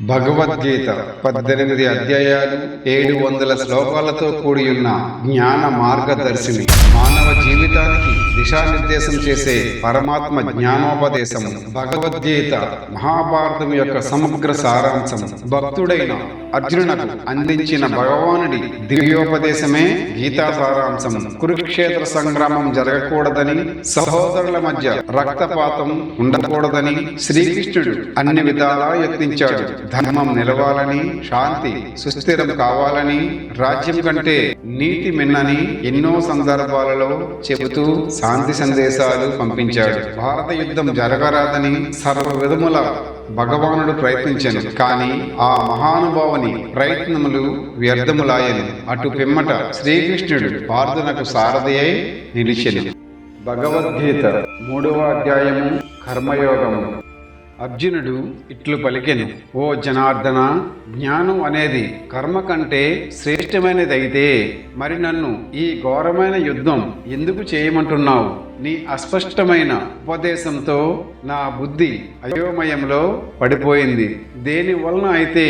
భగవద్గీత పద్దెనిమిది అధ్యాయాలు ఏడు వందల శ్లోకాలతో కూడి ఉన్న జ్ఞాన మార్గదర్శిని. మానవ జీవితానికి దిశానిర్దేశం చేసే పరమాత్మ జ్ఞానోపదేశం భగవద్గీత మహాభారతం యొక్క సమగ్ర సారాంశం. భక్తుడైన అర్జునునకు అందించిన భగవానుడి దివ్యోపదేశమే గీతా సారాంశం. కురుక్షేత్ర సంగ్రామం జరగకూడదని సహోదరుల మధ్య రక్తపాతం ఉండకూడదని శ్రీకృష్ణుడు అన్ని విధాలా యత్నించాడు. ధర్మం నిలవాలని శాంతి సుస్థిరం కావాలని రాజ్యం కంటే నీతి మిన్నని ఎన్నో సందర్భాలలో చెబుతూ శాంతి సందేశాలు పంపించాడు. భారత యుద్ధం జరగరాదని సర్వ విధముల భగవానుడు ప్రయత్నించను. కానీ ఆ మహానుభావుని ప్రయత్నములు వ్యర్థములాయను. అటు పిమ్మట శ్రీకృష్ణుడు పార్థునకు సారథి అయి నిలిచెను. భగవద్గీత మూడవ అధ్యాయము కర్మయోగము. అర్జునుడు ఇట్లు పలికెను ఓ జనార్దన జ్ఞానం అనేది కర్మ కంటే శ్రేష్టమైనదైతే మరి నన్ను ఈ ఘోరమైన యుద్ధం ఎందుకు చేయమంటున్నావు? నీ అస్పష్టమైన ఉపదేశంతో నా బుద్ధి అయోమయంలో పడిపోయింది. దేని వలన అయితే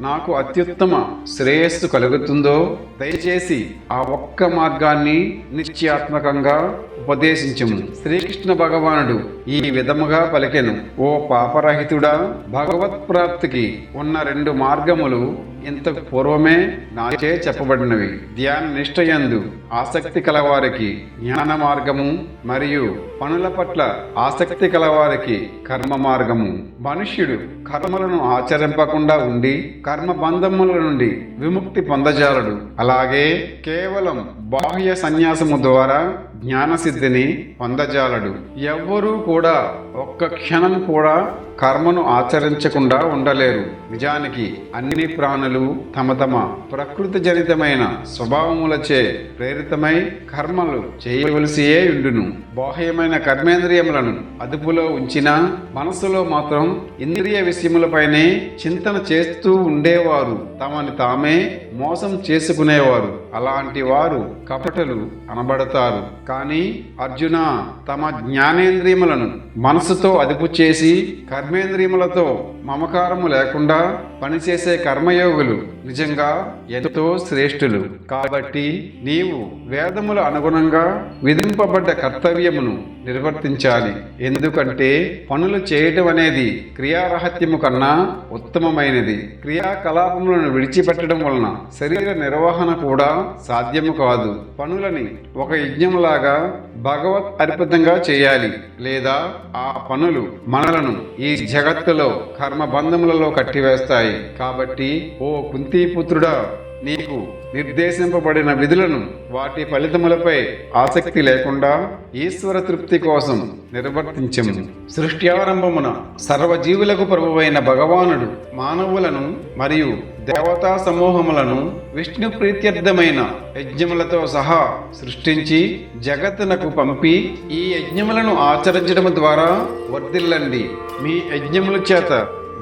నాకు అత్యుత్తమ శ్రేయస్సు కలుగుతుందో దయచేసి ఆ ఒక్క మార్గాన్ని నిశ్చయాత్మకంగా ఉపదేశించము. శ్రీకృష్ణ భగవానుడు ఈ విధముగా పలికెను. ఓ పాపరహితుడా భగవత్ ప్రాప్తికి ఉన్న రెండు మార్గములు ఇంతకు పూర్వమే నాచే చెప్పబడినవి. ధ్యాన నిష్ఠయందు ఆసక్తి కలవారికి జ్ఞాన మార్గము మరియు పనుల పట్ల ఆసక్తి కలవారికి కర్మ మార్గము. మనుష్యుడు కర్మలను ఆచరింపకుండా ఉండి కర్మ బంధముల నుండి విముక్తి పొందజాలడు. అలాగే కేవలం బాహ్య సన్యాసము ద్వారా జ్ఞానసిద్ధిని పొందజాలడు. ఎవ్వరూ కూడా ఒక్క క్షణం కూడా కర్మను ఆచరించకుండా ఉండలేరు. నిజానికి అన్ని ప్రాణులు తమ తమ ప్రకృతి జనితమైన స్వభావములచే ప్రేరితమై కర్మలు చేయవలసియే ఉండును. బాహ్యమైన కర్మేంద్రియములను అదుపులో ఉంచినా మనసులో మాత్రం ఇంద్రియ విషయములపైనే చింతన చేస్తూ ఉండేవారు. తమని తామే మోసం చేసుకునేవారు. అలాంటి వారు కపటలు అనబడతారు. కానీ అర్జున తమ జ్ఞానేంద్రియములను మనసుతో అదుపు చేసి కర్మేంద్రియములతో మమకారము లేకుండా పనిచేసే కర్మయోగులు నిజంగా ఎంతో శ్రేష్ఠులు. కాబట్టి నీవు వేదముల అనుగుణంగా విధింపబడ్డ కర్తవ్యమును నిర్వర్తించాలి. ఎందుకంటే పనులు చేయటం అనేది క్రియారహత్యము కన్నా ఉత్తమమైనది. క్రియాకలాపములను విడిచిపెట్టడం వలన శరీర నిర్వహణ కూడా సాధ్యము కాదు. పనులని ఒక యజ్ఞంలాగా భగవత్ అర్పితంగా చేయాలి. లేదా ఆ పనులు మనలను ఈ జగత్తులో కర్మబంధములలో కట్టివేస్తాయి. కాబట్టి ఓ కుంతీపుత్రుడా నీకు నిర్దేశింపబడిన విధులను వాటి ఫలితములపై ఆసక్తి లేకుండా ఈశ్వర తృప్తి కోసం నిర్వర్తించము. సృష్టి ఆరంభమున సర్వజీవులకు ప్రభువైన భగవానుడు మానవులను మరియు దేవతా సమూహములను విష్ణు ప్రీత్యర్థమైన యజ్ఞములతో సహా సృష్టించి జగత్తునకు పంపి ఈ యజ్ఞములను ఆచరించడం ద్వారా వర్ధిల్లండి. మీ యజ్ఞముల చేత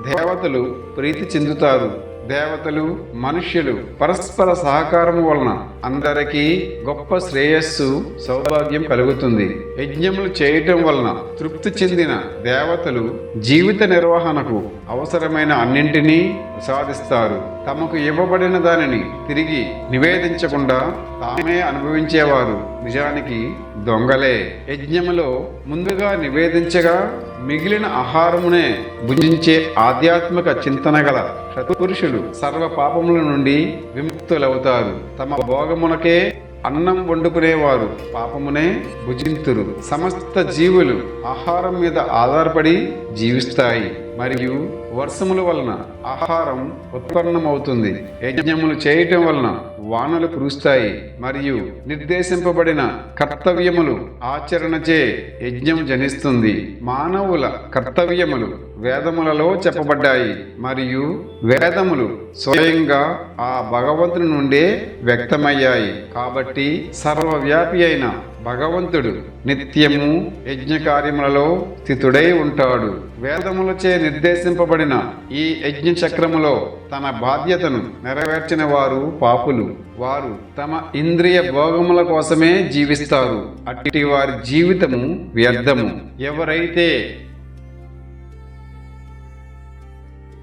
దేవతలు ప్రీతి చెందుతారు. దేవతలు మనుష్యులు పరస్పర సహకారము వలన అందరికీ గొప్ప శ్రేయస్సు సౌభాగ్యం కలుగుతుంది. యజ్ఞములు చేయటం వలన తృప్తి చెందిన దేవతలు జీవిత నిర్వహణకు అవసరమైన అన్నింటినీ సాధిస్తారు తమకు ఇవ్వబడిన దానిని తిరిగి నివేదించకుండా తామే అనుభవించేవారు. నిజానికి దొంగలే. యజ్ఞములో ముందుగా నివేదించగా మిగిలిన ఆహారమునే భుజించే ఆధ్యాత్మిక చింతన గల పురుషులు సర్వ పాపముల నుండి విముక్తులవుతారు. తమ భోగమునకే అన్నం వండుకునేవారు. పాపమునే భుజింతురు. సమస్త జీవులు ఆహారం మీద ఆధారపడి జీవిస్తాయి. మరియు వర్షముల వలన ఆహారం ఉత్పన్నమవుతుంది. యజ్ఞములు చేయటం వలన వానలు కురుస్తాయి మరియు నిర్దేశింపబడిన కర్తవ్యములు ఆచరణచే యజ్ఞం జనిస్తుంది. మానవుల కర్తవ్యములు వేదములలో చెప్పబడ్డాయి మరియు వేదములు స్వయంగా ఆ భగవంతుని నుండే వ్యక్తమయ్యాయి. కాబట్టి సర్వవ్యాపి అయిన భగవంతుడు నిత్యము యజ్ఞ కార్యములలో స్థితుడై ఉంటాడు. వేదములచే నిర్దేశింపబడిన ఈ యజ్ఞ చక్రములో తన బాధ్యతను నెరవేర్చిన వారు పాపులు. వారు తమ ఇంద్రియ భోగముల కోసమే జీవిస్తారు. అట్టి వారి జీవితము వ్యర్థము. ఎవరైతే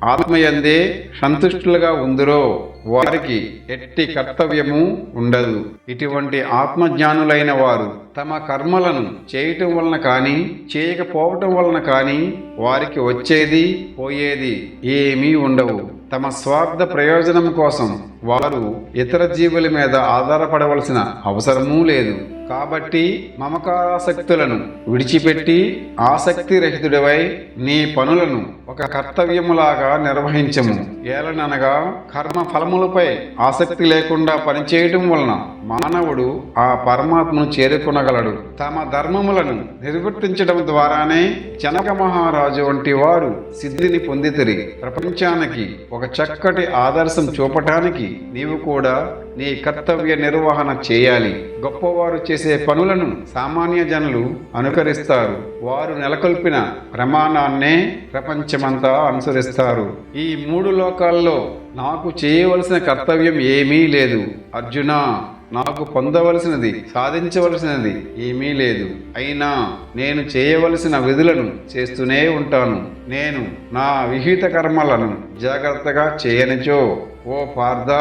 ఆత్మయందే సంతుష్టులుగా ఉందిరో వారికి ఎట్టి కర్తవ్యము ఉండదు. ఇటువంటి ఆత్మజ్ఞానులైన వారు తమ కర్మలను చేయటం వలన కానీ చేయకపోవటం వలన కానీ వారికి వచ్చేది పోయేది ఏమీ ఉండవు. తమ స్వార్థ ప్రయోజనం కోసం వారు ఇతర జీవుల మీద ఆధారపడవలసిన అవసరమూ లేదు. కాబట్టి మమకారాసక్తులను విడిచిపెట్టి ఆసక్తి రహితుడివై నీ పనులను ఒక కర్తవ్యములాగా నిర్వహించము. ఏలననగా కర్మ ఫలములపై ఆసక్తి లేకుండా పనిచేయటం వలన మానవుడు ఆ పరమాత్మను చేరుకొనగలడు. తమ ధర్మములను నిర్వర్తించడం ద్వారానే జనక మహారాజు వంటి వారు సిద్ధిని పొందితిరి. ప్రపంచానికి ఒక చక్కటి ఆదర్శం చూపటానికి నీవు కూడా నీ కర్తవ్య నిర్వహణ చేయాలి. గొప్పవారు చేసే పనులను సామాన్య జనులు అనుకరిస్తారు. వారు నెలకొల్పిన ప్రమాణాన్నే ప్రపంచమంతా అనుసరిస్తారు. ఈ మూడు లోకాల్లో నాకు చేయవలసిన కర్తవ్యం ఏమీ లేదు. అర్జున నాకు పొందవలసినది సాధించవలసినది ఏమీ లేదు. అయినా నేను చేయవలసిన విధులను చేస్తూనే ఉంటాను. నేను నా విహిత కర్మలను జాగ్రత్తగా చేయనిచో. ఓ పార్థ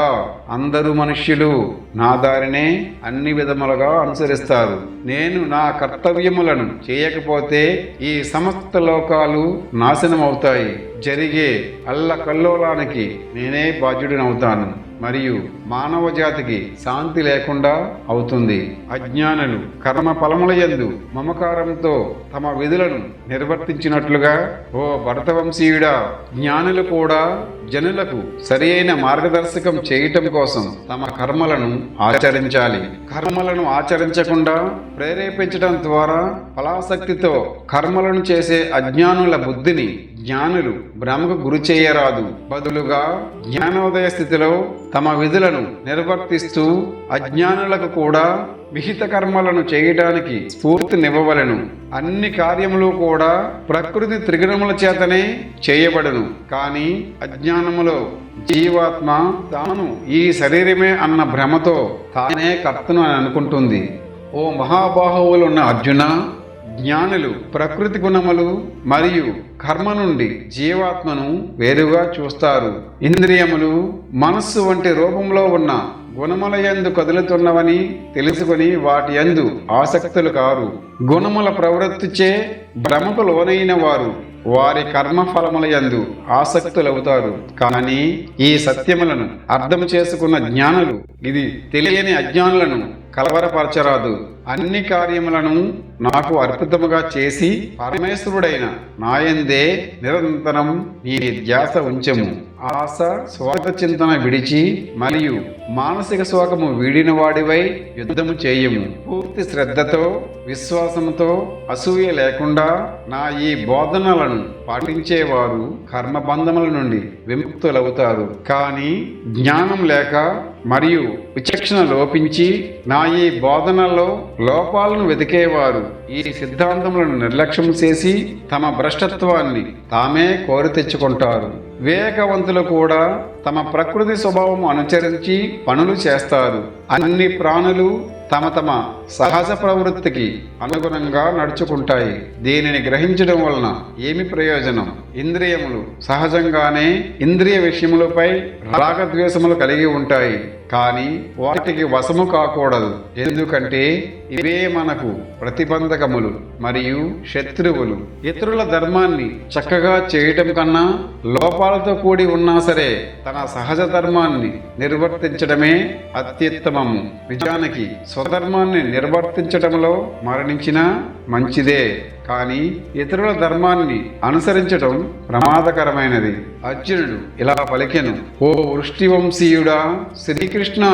అందరూ మనుష్యులు నా దారినే అన్ని విధములుగా అనుసరిస్తారు. నేను నా కర్తవ్యములను చేయకపోతే ఈ సమస్త లోకాలు నాశనమవుతాయి. జరిగే అల్లకల్లోలానికి నేనే బాధ్యుడినవుతాను. మరియు మానవ జాతికి శాంతి లేకుండా అవుతుంది. అజ్ఞానులు కర్మ ఫలముల యందు మమకారంతో తమ విధులను నిర్వర్తించినట్లుగా ఓ భరతవంశీయుడా జ్ఞానులు కూడా జనులకు సరి అయిన మార్గదర్శకం చేయటం కోసం తమ కర్మలను ఆచరించాలి. కర్మలను ఆచరించకుండా ప్రేరేపించడం ద్వారా ఫలాసక్తితో కర్మలను చేసే అజ్ఞానుల బుద్ధిని జ్ఞానులు భ్రమకు గురి చేయరాదు. బదులుగా జ్ఞానోదయ స్థితిలో తమ విధులను నిర్వర్తిస్తూ అజ్ఞానులకు కూడా విహిత కర్మలను చేయటానికి స్ఫూర్తినివ్వవలను. అన్ని కార్యములు కూడా ప్రకృతి త్రిగుణముల చేతనే చేయబడును. కానీ అజ్ఞానములో జీవాత్మ తాను ఈ శరీరమే అన్న భ్రమతో తానే కర్తను అని అనుకుంటుంది. ఓ మహాబాహువులున్న అర్జున జ్ఞానులు ప్రకృతి గుణములు మరియు కర్మ నుండి జీవాత్మను వేరుగా చూస్తారు. ఇంద్రియములు మనస్సు వంటి రూపంలో ఉన్న గుణముల యందు కదులుతున్నవని తెలుసుకుని వాటి యందు ఆసక్తులు కారు. గుణముల ప్రవృత్తిచే భ్రమకు లోనైన వారు వారి కర్మ ఫలముల యందు ఆసక్తులవుతారు. కానీ ఈ సత్యములను అర్థం చేసుకున్న జ్ఞానులు ఇది తెలియని అజ్ఞానులను కలవరపరచరాదు. అన్ని కార్యములను నాకు అర్పితముగా చేసి పరమేశ్వరుడైన నాయందే నిరంతరం నీ ధ్యాస ఉంచము. ఆశ స్వార్థ చింతన విడిచి మరియు మానసిక శోకము వీడిన వాడివై యుద్ధము చేయము. పూర్తి శ్రద్ధతో విశ్వాసంతో అసూయ లేకుండా నా ఈ బోధనలను పాటించేవారు కర్మబంధముల నుండి విముక్తులవుతారు. కానీ జ్ఞానం లేక మరియు విచక్షణ లోపించి నా ఈ బోధనల్లో లోపాలను వెతికేవారు. ఈ సిద్ధాంతములను నిర్లక్ష్యం చేసి తమ భ్రష్టత్వాన్ని తామే కోరి తెచ్చుకుంటారు. వివేకవంతులు కూడా తమ ప్రకృతి స్వభావం అనుసరించి పనులు చేస్తారు. అన్ని ప్రాణులు తమ తమ సహజ ప్రవృత్తికి అనుగుణంగా నడుచుకుంటాయి. దీనిని గ్రహించడం వలన ఏమి ప్రయోజనం? ఇంద్రియములు సహజంగానే ఇంద్రియ విషయములపై రాగద్వేషములు కలిగి ఉంటాయి. కానీ వాటికి వశము కాకూడదు. ఎందుకంటే ఇవే మనకు ప్రతిబంధకములు మరియు శత్రువులు. ఇతరుల ధర్మాన్ని చక్కగా చేయటం కన్నా లోపాలతో కూడి ఉన్నా సరే తన సహజ ధర్మాన్ని నిర్వర్తించడమే అత్యుత్తమము. నిజానికి స్వధర్మాన్ని నిర్వర్తించడంలో మరణించినా మంచిదే. కానీ ఇతరుల ధర్మాన్ని అనుసరించటం ప్రమాదకరమైనది. అర్జునుడు ఇలా పలికెను ఓ వృష్టివంశీయుడా శ్రీకృష్ణ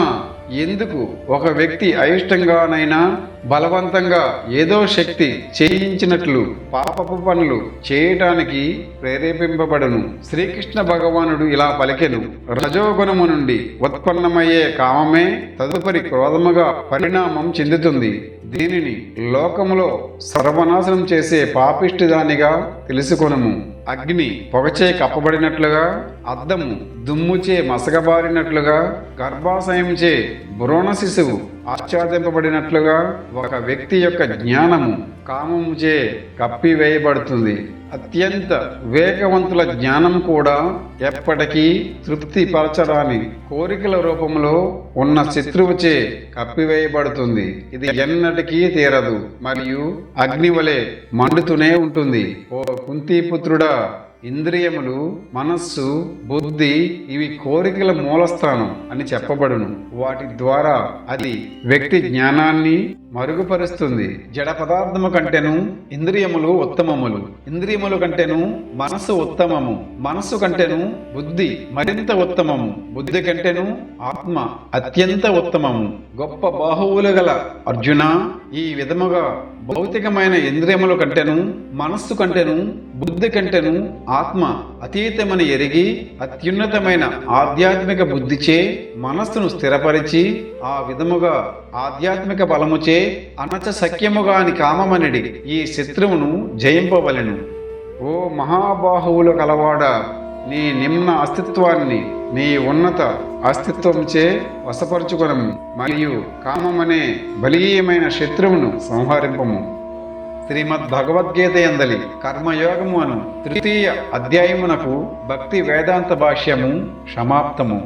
ఎందుకు ఒక వ్యక్తి అయిష్టంగానైనా బలవంతంగా ఏదో శక్తి చేయించినట్లు పాపపు పనులు చేయటానికి ప్రేరేపింపబడును. శ్రీకృష్ణ భగవానుడు ఇలా పలికెను. రజోగుణము నుండి ఉత్పన్నమయ్యే కామమే తదుపరి క్రోధముగా పరిణామం చెందుతుంది. దీనిని లోకములో సర్వనాశనం చేసే పాపిష్టిదానిగా తెలుసుకొనుము. అగ్ని పొగచే కప్పబడినట్లుగా అద్దము దుమ్ముచే మసగబారినట్లుగా గర్భాశయంచే భ్రూణ శిశువు ఆచ్ఛాదింపబడినట్లుగా ఒక వ్యక్తి యొక్క జ్ఞానము కామముచే కప్పివేయబడుతుంది. అత్యంత వేగవంతుల జ్ఞానం కూడా ఎప్పటికీ తృప్తి కోరికల రూపంలో ఉన్న శత్రువుచే కప్పివేయబడుతుంది. ఇది ఎన్నటికీ తీరదు మరియు అగ్ని వలె మండుతూనే ఉంటుంది. ఓ కుంతిపుత్రుడా ఇంద్రియములు మనస్సు బుద్ధి ఇవి కోరికల మూలస్థానం అని చెప్పబడును. వాటి ద్వారా అది వ్యక్తి జ్ఞానాన్ని మరుగుపరుస్తుంది. జడ పదార్థము కంటేను ఇంద్రియములు ఉత్తమములు. ఇంద్రియములు కంటేను మనస్సు ఉత్తమము. మనస్సు కంటేను బుద్ధి మరింత ఉత్తమము. బుద్ధి కంటేను ఆత్మ అత్యంత ఉత్తమము. గొప్ప బాహువులు గల అర్జున ఈ విధముగా భౌతికమైన ఇంద్రియముల కంటేను మనస్సు కంటేను బుద్ధి కంటేను ఆత్మ అతీతమని ఎరిగి అత్యున్నతమైన ఆధ్యాత్మిక బుద్ధిచే మనస్సును స్థిరపరిచి ఆ విధముగా ఆధ్యాత్మిక బలముచే అనచ సఖ్యముగాని కామమనిడి ఈ శత్రువును జయింపవలెను. ఓ మహాబాహువుల కలవాడ నీ నిమ్న అస్తిత్వాన్ని నీ ఉన్నత అస్తిత్వంచే వశపరుచుకొనము. మరియు కామమనే బలీయమైన శత్రువును సంహరింపము. శ్రీమద్ భగవద్గీత ఎందలి కర్మయోగము అను తృతీయ అధ్యాయమునకు భక్తి వేదాంత భాష్యము సమాప్తము.